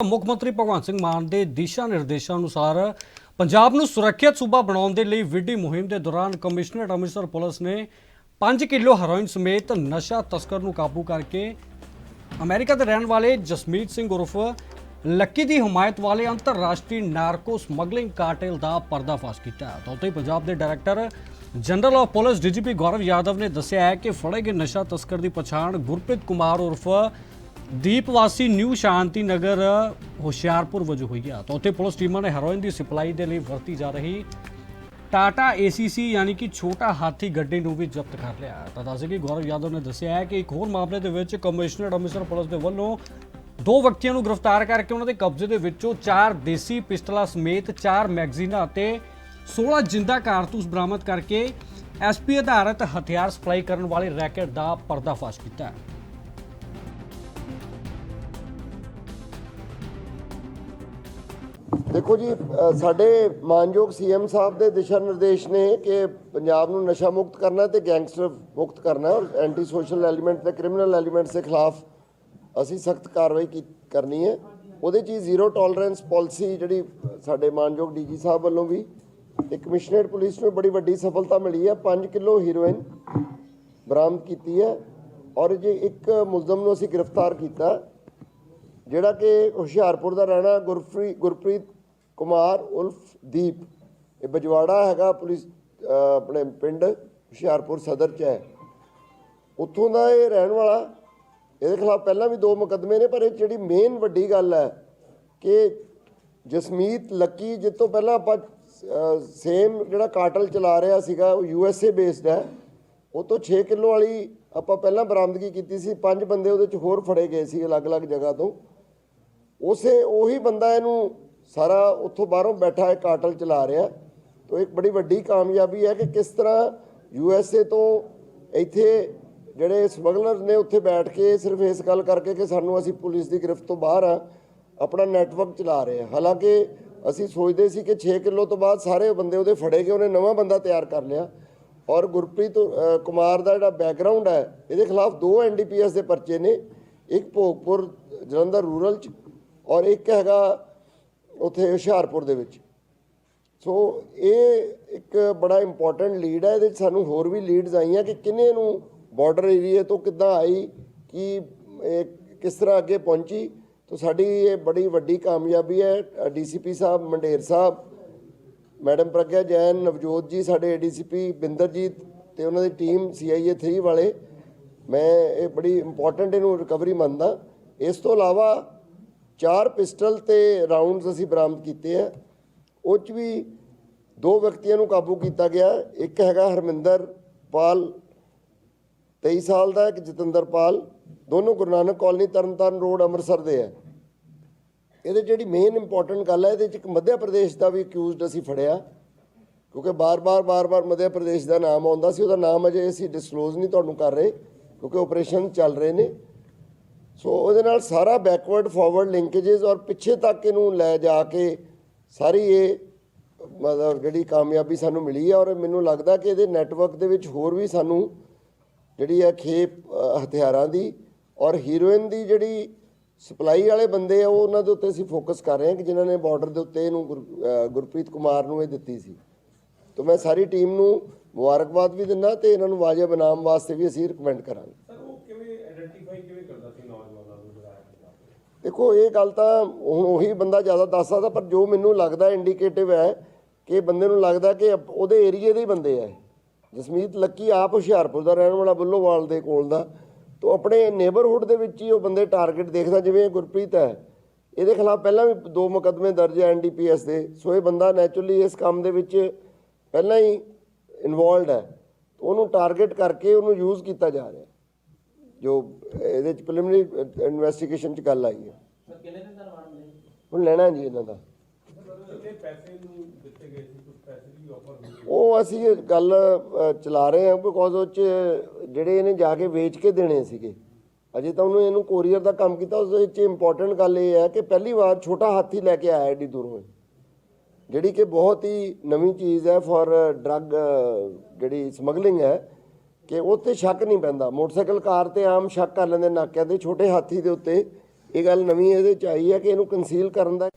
ਮੁੱਖ ਮੰਤਰੀ ਭਗਵੰਤ ਸਿੰਘ ਮਾਨ ਦੇ ਦਿਸ਼ਾ ਨਿਰਦੇਸ਼ਾਂ ਅਨੁਸਾਰ ਪੰਜਾਬ ਨੂੰ ਸੁਰੱਖਿਅਤ ਸੂਬਾ ਬਣਾਉਣ ਦੇ ਲਈ ਵਿੱਢੀ ਮੁਹਿੰਮ ਦੇ ਦੌਰਾਨ ਕਮਿਸ਼ਨਰੇਟ ਅੰਮ੍ਰਿਤਸਰ ਪੁਲਿਸ ਨੇ 5 ਕਿਲੋ ਹੈਰੋਇਨ ਸਮੇਤ ਨਸ਼ਾ ਤਸਕਰ ਨੂੰ ਕਾਬੂ ਕਰਕੇ ਅਮਰੀਕਾ ਦੇ ਰਹਿਣ ਵਾਲੇ ਜਸਮੀਤ ਸਿੰਘ ਉਰਫ ਲੱਕੀ ਦੀ ਹਮਾਇਤ ਵਾਲੇ ਅੰਤਰਰਾਸ਼ਟਰੀ ਨਾਰਕੋ ਸਮਗਲਿੰਗ ਕਾਰਟੇਲ ਦਾ ਪਰਦਾਫਾਸ਼ ਕੀਤਾ ਤਾਂ ਉੱਥੇ ਪੰਜਾਬ ਦੇ director general of police DGP Gaurav Yadav ਨੇ ਦੱਸਿਆ ਹੈ ਕਿ ਫੜੇ ਗਏ ਨਸ਼ਾ ਤਸਕਰ ਦੀ ਪਛਾਣ ਗੁਰਪ੍ਰੀਤ ਕੁਮਾਰ ਉਰਫ ਦੀਪ ਵਾਸੀ ਨਿਊ ਸ਼ਾਂਤੀ ਨਗਰ ਹੁਸ਼ਿਆਰਪੁਰ ਵਜੋਂ ਹੋਈ ਆ। ਤਾਂ ਉੱਥੇ ਪੁਲਿਸ ਟੀਮਾਂ ਨੇ ਹੈਰੋਇਨ ਦੀ ਸਪਲਾਈ ਦੇ ਲਈ ਵਰਤੀ ਜਾ ਰਹੀ ਟਾਟਾ ACC ਯਾਨੀ ਕਿ ਛੋਟਾ ਹਾਥੀ ਗੱਡੀ ਨੂੰ ਵੀ ਜ਼ਬਤ ਕਰ ਲਿਆ। ਤਾਂ ਦੱਸੇ ਕਿ ਗੌਰਵ ਯਾਦਵ ਨੇ ਦੱਸਿਆ ਹੈ ਕਿ ਇੱਕ ਹੋਰ ਮਾਮਲੇ ਦੇ ਵਿੱਚ ਕਮਿਸ਼ਨਰ ਅੰਮ੍ਰਿਤਸਰ ਪੁਲਿਸ ਦੇ ਵੱਲੋਂ ਦੋ ਵਿਅਕਤੀਆਂ ਨੂੰ ਗ੍ਰਿਫਤਾਰ ਕਰਕੇ ਉਹਨਾਂ ਦੇ ਕਬਜ਼ੇ ਦੇ ਵਿੱਚੋਂ ਚਾਰ ਦੇਸੀ ਪਿਸਟਲਾਂ ਸਮੇਤ ਚਾਰ ਮੈਗਜ਼ੀਨਾਂ ਅਤੇ 16 ਜਿੰਦਾ ਕਾਰਤੂਸ ਬਰਾਮਦ ਕਰਕੇ ਐਸਪੀ ਆਧਾਰਿਤ ਹਥਿਆਰ ਸਪਲਾਈ ਕਰਨ ਵਾਲੇ ਰੈਕੇਟ ਦਾ ਪਰਦਾਫਾਸ਼ ਕੀਤਾ ਹੈ। ਦੇਖੋ ਜੀ ਸਾਡੇ ਮਾਨਯੋਗ ਸੀਐਮ ਸਾਹਿਬ ਦੇ ਦਿਸ਼ਾ ਨਿਰਦੇਸ਼ ਨੇ ਕਿ ਪੰਜਾਬ ਨੂੰ ਨਸ਼ਾ ਮੁਕਤ ਕਰਨਾ ਤੇ ਗੈਂਗਸਟਰ ਮੁਕਤ ਕਰਨਾ ਔਰ ਐਂਟੀ ਸੋਸ਼ਲ ਐਲੀਮੈਂਟ ਤੇ ਕ੍ਰਿਮੀਨਲ ਐਲੀਮੈਂਟਸ ਦੇ ਖਿਲਾਫ ਅਸੀਂ ਸਖਤ ਕਾਰਵਾਈ ਕੀ- ਕਰਨੀ ਹੈ। ਉਹਦੇ 'ਚ ਹੀ ਜ਼ੀਰੋ ਟੋਲਰੈਂਸ ਪਾਲਿਸੀ ਜਿਹੜੀ ਸਾਡੇ ਮਾਨਯੋਗ ਡੀਜੀ ਸਾਹਿਬ ਵੱਲੋਂ ਵੀ ਤੇ ਕਮਿਸ਼ਨਰੇਟ ਪੁਲਿਸ ਨੂੰ ਬੜੀ ਵੱਡੀ ਸਫਲਤਾ ਮਿਲੀ ਹੈ। 5 ਕਿਲੋ ਹੀਰੋਇਨ ਬਰਾਮਦ ਕੀਤੀ ਹੈ। ਔਰ ਜੇ ਇੱਕ ਮੁਲਜ਼ਮ ਨੂੰ ਅਸੀਂ ਗ੍ਰਿਫਤਾਰ ਕੀਤਾ ਜਿਹੜਾ ਕਿ ਹੁਸ਼ਿਆਰਪੁਰ ਦਾ ਰਹਿਣਾ ਗੁਰਪ੍ਰੀਤ ਗੁਰਪ੍ਰੀਤ ਕੁਮਾਰ ਉਲਫ ਦੀਪ। ਇਹ ਬਜਵਾੜਾ ਹੈਗਾ ਪੁਲਿਸ ਆਪਣੇ ਪਿੰਡ ਹੁਸ਼ਿਆਰਪੁਰ ਸਦਰ ਚ ਹੈ। ਉੱਥੋਂ ਦਾ ਇਹ ਰਹਿਣ ਵਾਲਾ, ਇਹਦੇ ਖਿਲਾਫ ਪਹਿਲਾਂ ਵੀ ਦੋ ਮੁਕੱਦਮੇ ਨੇ, ਪਰ ਇਹ ਜਿਹੜੀ ਮੇਨ ਵੱਡੀ ਗੱਲ ਹੈ ਕਿ ਜਸਮੀਤ ਲੱਕੀ, ਜਿਸ ਤੋਂ ਪਹਿਲਾਂ ਆਪਾਂ ਸੇਮ ਜਿਹੜਾ ਕਾਟਲ ਚਲਾ ਰਿਹਾ ਸੀਗਾ, ਉਹ ਯੂ ਐਸ ਏ ਬੇਸਡ ਹੈ। ਉਹ ਤੋਂ 6 ਕਿਲੋ ਵਾਲੀ ਆਪਾਂ ਪਹਿਲਾਂ ਬਰਾਮਦਗੀ ਕੀਤੀ ਸੀ। ਪੰਜ ਬੰਦੇ ਉਹਦੇ ਚ ਹੋਰ ਫੜੇ ਗਏ ਸੀ ਅਲੱਗ-ਅਲੱਗ ਜਗ੍ਹਾ ਤੋਂ। ਉਸੇ ਉਹੀ ਬੰਦਾ ਇਹਨੂੰ ਸਾਰਾ ਉੱਥੋਂ ਬਾਹਰੋਂ ਬੈਠਾ ਹੈ ਕਾਟਲ ਚਲਾ ਰਿਹਾ। ਤੋ ਇੱਕ ਬੜੀ ਵੱਡੀ ਕਾਮਯਾਬੀ ਹੈ ਕਿ ਕਿਸ ਤਰ੍ਹਾਂ ਯੂ ਐਸ ਏ ਤੋਂ ਇੱਥੇ ਜਿਹੜੇ ਸਮਗਲਰ ਨੇ ਉੱਥੇ ਬੈਠ ਕੇ ਸਿਰਫ ਇਸ ਗੱਲ ਕਰਕੇ ਕਿ ਸਾਨੂੰ ਅਸੀਂ ਪੁਲਿਸ ਦੀ ਗ੍ਰਿਫਤ ਤੋਂ ਬਾਹਰ ਆ, ਆਪਣਾ ਨੈਟਵਰਕ ਚਲਾ ਰਹੇ ਆ। ਹਾਲਾਂਕਿ ਅਸੀਂ ਸੋਚਦੇ ਸੀ ਕਿ 6 ਕਿਲੋ ਤੋਂ ਬਾਅਦ ਸਾਰੇ ਬੰਦੇ ਉਹਦੇ ਫੜੇ ਗਏ, ਉਹਨੇ ਨਵਾਂ ਬੰਦਾ ਤਿਆਰ ਕਰ ਲਿਆ। ਔਰ ਗੁਰਪ੍ਰੀਤ ਕੁਮਾਰ ਦਾ ਜਿਹੜਾ ਬੈਕਗ੍ਰਾਉਂਡ ਹੈ, ਇਹਦੇ ਖਿਲਾਫ ਦੋ ਐਨਡੀਪੀਐਸ ਦੇ ਪਰਚੇ ਨੇ, ਇੱਕ ਭੋਗਪੁਰ ਜਲੰਧਰ ਰੂਰਲ ਚ ਔਰ ਇੱਕ ਹੈਗਾ ਉੱਥੇ ਹੁਸ਼ਿਆਰਪੁਰ ਦੇ ਵਿੱਚ। ਸੋ ਇਹ ਇੱਕ ਬੜਾ ਇੰਪੋਰਟੈਂਟ ਲੀਡ ਹੈ, ਇਹਦੇ 'ਚ ਸਾਨੂੰ ਹੋਰ ਵੀ ਲੀਡਸ ਆਈਆਂ ਕਿ ਕਿੰਨੇ ਨੂੰ ਬਾਰਡਰ ਏਰੀਆ ਤੋਂ ਕਿੱਦਾਂ ਆਈ, ਕਿ ਕਿਸ ਤਰ੍ਹਾਂ ਅੱਗੇ ਪਹੁੰਚੀ। ਤਾਂ ਸਾਡੀ ਇਹ ਬੜੀ ਵੱਡੀ ਕਾਮਯਾਬੀ ਹੈ, ਡੀਸੀਪੀ ਸਾਹਿਬ, ਮੰਡੇਰ ਸਾਹਿਬ, ਮੈਡਮ ਪ੍ਰਗਿਆ ਜੈਨ, ਨਵਜੋਤ ਜੀ, ਸਾਡੇ ਏਡੀਸੀਪੀ ਬਿੰਦਰਜੀਤ ਤੇ ਉਹਨਾਂ ਦੀ ਟੀਮ ਸੀਆਈਏ 3 ਵਾਲੇ। ਮੈਂ ਇਹ ਬੜੀ ਇੰਪੋਰਟੈਂਟ ਇਹਨੂੰ ਰਿਕਵਰੀ ਮੰਨਦਾ। ਇਸ ਤੋਂ ਇਲਾਵਾ ਚਾਰ ਪਿਸਟਲ ਤੇ ਰਾਉਂਡਸ ਅਸੀਂ ਬਰਾਮਦ ਕੀਤੇ ਆ। ਉਹ ਚ ਵੀ ਦੋ ਵਿਅਕਤੀਆਂ ਨੂੰ ਕਾਬੂ ਕੀਤਾ ਗਿਆ। ਇੱਕ ਹੈਗਾ ਹਰਮਿੰਦਰ ਪਾਲ 23 ਸਾਲ ਦਾ, ਇੱਕ ਜਤਿੰਦਰ ਪਾਲ। ਦੋਨੋਂ ਗੁਰੂ ਨਾਨਕ ਕਾਲਨੀ, ਤਰਨਤਾਰਨ ਰੋਡ, ਅੰਮ੍ਰਿਤਸਰ ਦੇ ਆ। ਇਹਦੇ ਜਿਹੜੀ ਮੇਨ ਇੰਪੋਰਟੈਂਟ ਗੱਲ ਹੈ ਇਹਦੇ ਚ ਇੱਕ ਮੱਧ ਪ੍ਰਦੇਸ਼ ਦਾ ਵੀ ਅਕਿਊਜ਼ਡ ਅਸੀਂ ਫੜਿਆ। ਕਿਉਂਕਿ ਬਾਰ-ਬਾਰ ਬਾਰ-ਬਾਰ ਮੱਧ ਪ੍ਰਦੇਸ਼ ਦਾ ਨਾਮ ਆਉਂਦਾ ਸੀ, ਉਹਦਾ ਨਾਮ ਅਜੇ ਅਸੀਂ ਡਿਸਕਲੋਜ਼ ਨਹੀਂ, ਤੁਹਾਨੂੰ ਕਰ ਰਹੇ। ਕਿਉਂਕਿ ਆਪਰੇਸ਼ਨ ਚੱਲ ਰਹੇ ਨੇ। ਸੋ ਉਹਦੇ ਨਾਲ ਸਾਰਾ ਬੈਕਵਰਡ ਫਾਰਵਰਡ ਲਿੰਕੇजेस ਔਰ ਪਿੱਛੇ ਤੱਕ ਇਹਨੂੰ ਲੈ ਜਾ ਕੇ ਸਾਰੀ ਇਹ, ਮਤਲਬ ਜਿਹੜੀ ਕਾਮਯਾਬੀ ਸਾਨੂੰ ਮਿਲੀ ਹੈ ਔਰ ਮੈਨੂੰ ਲੱਗਦਾ ਕਿ ਇਹਦੇ ਨੈਟਵਰਕ ਦੇ ਵਿੱਚ ਹੋਰ ਵੀ ਸਾਨੂੰ ਜਿਹੜੀ ਹੈ ਖੇਪ ਹਥਿਆਰਾਂ ਦੀ ਔਰ ਹੀਰੋਇਨ ਦੀ ਜਿਹੜੀ ਸਪਲਾਈ ਵਾਲੇ ਬੰਦੇ ਆ, ਉਹ ਉਹਨਾਂ ਦੇ ਉੱਤੇ ਅਸੀਂ ਫੋਕਸ ਕਰ ਰਹੇ ਹਾਂ ਕਿ ਜਿਨ੍ਹਾਂ ਨੇ ਬਾਰਡਰ ਦੇ ਉੱਤੇ ਇਹਨੂੰ ਗੁਰ- ਗੁਰਪ੍ਰੀਤ ਕੁਮਾਰ ਨੂੰ ਇਹ ਦਿੱਤੀ ਸੀ। ਤਾਂ ਮੈਂ ਸਾਰੀ ਟੀਮ ਨੂੰ ਮੁਬਾਰਕਬਾਦ ਵੀ ਦਿੰਦਾ ਤੇ ਇਹਨਾਂ ਨੂੰ ਵਾਜਬ ਇਨਾਮ ਵਾਸਤੇ ਵੀ ਅਸੀਂ ਰਿਕਮੈਂਡ ਕਰਾਂਗੇ। ਆਇਡੈਂਟੀਫਾਈ ਕਿਵੇਂ ਕਰਦਾ ਸੀ ਨੌਜਵਾਨਾਂ ਨੂੰ ਜਿਹੜਾ ਹੈ ਦੇਖੋ, ਇਹ ਗੱਲ ਤਾਂ ਹੁਣ ਉਹੀ ਬੰਦਾ ਜ਼ਿਆਦਾ ਦੱਸ ਸਕਦਾ, ਪਰ ਜੋ ਮੈਨੂੰ ਲੱਗਦਾ ਇੰਡੀਕੇਟਿਵ ਹੈ ਕਿ ਬੰਦੇ ਨੂੰ ਲੱਗਦਾ ਕਿ ਅਪ- ਉਹਦੇ ਏਰੀਏ ਦੇ ਹੀ ਬੰਦੇ ਆ ਜਸਮੀਤ ਲੱਕੀ ਆਪ ਹੁਸ਼ਿਆਰਪੁਰ ਦਾ ਰਹਿਣ ਵਾਲਾ, ਬੁੱਲੋਵਾਲ ਦੇ ਕੋਲ ਦਾ। ਤੋਂ ਆਪਣੇ ਨੇਬਰਹੁੱਡ ਦੇ ਵਿੱਚ ਹੀ ਉਹ ਬੰਦੇ ਟਾਰਗੇਟ ਦੇਖਦਾ, ਜਿਵੇਂ ਇਹ ਗੁਰਪ੍ਰੀਤ ਹੈ। ਇਹਦੇ ਖਿਲਾਫ ਪਹਿਲਾਂ ਵੀ ਦੋ ਮੁਕੱਦਮੇ ਦਰਜ ਹੈ ਐਨਡੀਪੀਐਸ ਦੇ। ਸੋ ਇਹ ਬੰਦਾ ਨੈਚੁਰਲੀ ਇਸ ਕੰਮ ਦੇ ਵਿੱਚ ਪਹਿਲਾਂ ਹੀ ਇਨਵੋਲਡ ਹੈ। ਉਹਨੂੰ ਟਾਰਗੇਟ ਕਰਕੇ ਉਹਨੂੰ ਯੂਜ਼ ਕੀਤਾ ਜਾ ਰਿਹਾ। ਜੋ ਇਹਦੇ ਚ ਪ੍ਰੀਲਿਮਿਨਰੀ ਇਨਵੈਸਟੀਗੇਸ਼ਨ ਚ ਗੱਲ ਆਈ ਹੈ। ਹੁਣ ਲੈਣਾ ਜੀ ਇਹਨਾਂ ਦਾ। ਕਿੰਨੇ ਪੈਸੇ ਨੂੰ ਦਿੱਤੇ ਗਏ ਸੀ ਕੁਝ ਪੈਸੇ ਦੀ ਆਫਰ ਉਹ ਅਸੀਂ ਗੱਲ ਅ, ਚਲਾ ਰਹੇ ਹਾਂ ਬਿਕੋਜ਼ ਉਹ ਚ ਜਿਹੜੇ ਇਹਨੇ ਜਾ ਕੇ ਵੇਚ ਕੇ ਦੇਣੇ ਸੀਗੇ। ਅਜੇ ਤਾਂ ਉਹਨੂੰ ਇਹਨੂੰ ਕੋਰੀਅਰ ਦਾ ਕੰਮ ਕੀਤਾ ਉਸ ਵਿੱਚ ਇੰਪੋਰਟੈਂਟ ਗੱਲ ਇਹ ਹੈ ਕਿ ਪਹਿਲੀ ਵਾਰ ਛੋਟਾ ਹਾਥੀ ਲੈ ਕੇ ਆਇਆ ਏਡੀ ਦੂਰੋਂ ਇਹ। ਜਿਹੜੀ ਕਿ ਬਹੁਤ ਹੀ ਨਵੀਂ ਚੀਜ਼ ਹੈ ਫॉर ਡਰੱਗ ਜਿਹੜੀ ਸਮਗਲਿੰਗ ਹੈ ਕਿ ਉਹ 'ਤੇ ਸ਼ੱਕ ਨਹੀਂ ਪੈਂਦਾ। ਮੋਟਰਸਾਈਕਲ ਕਾਰ ਤੇ ਆਮ ਸ਼ੱਕ ਕਰ ਲੈਂਦੇ, ਨਾਕਿਆਂ ਦੇ ਛੋਟੇ ਹਾਥੀ ਦੇ ਉੱਤੇ। ਇਹ ਗੱਲ ਨਵੀਂ ਇਹਦੇ ਚ ਆਈ ਹੈ ਕਿ ਇਹਨੂੰ ਕੰਸੀਲ ਕਰਨ ਦਾ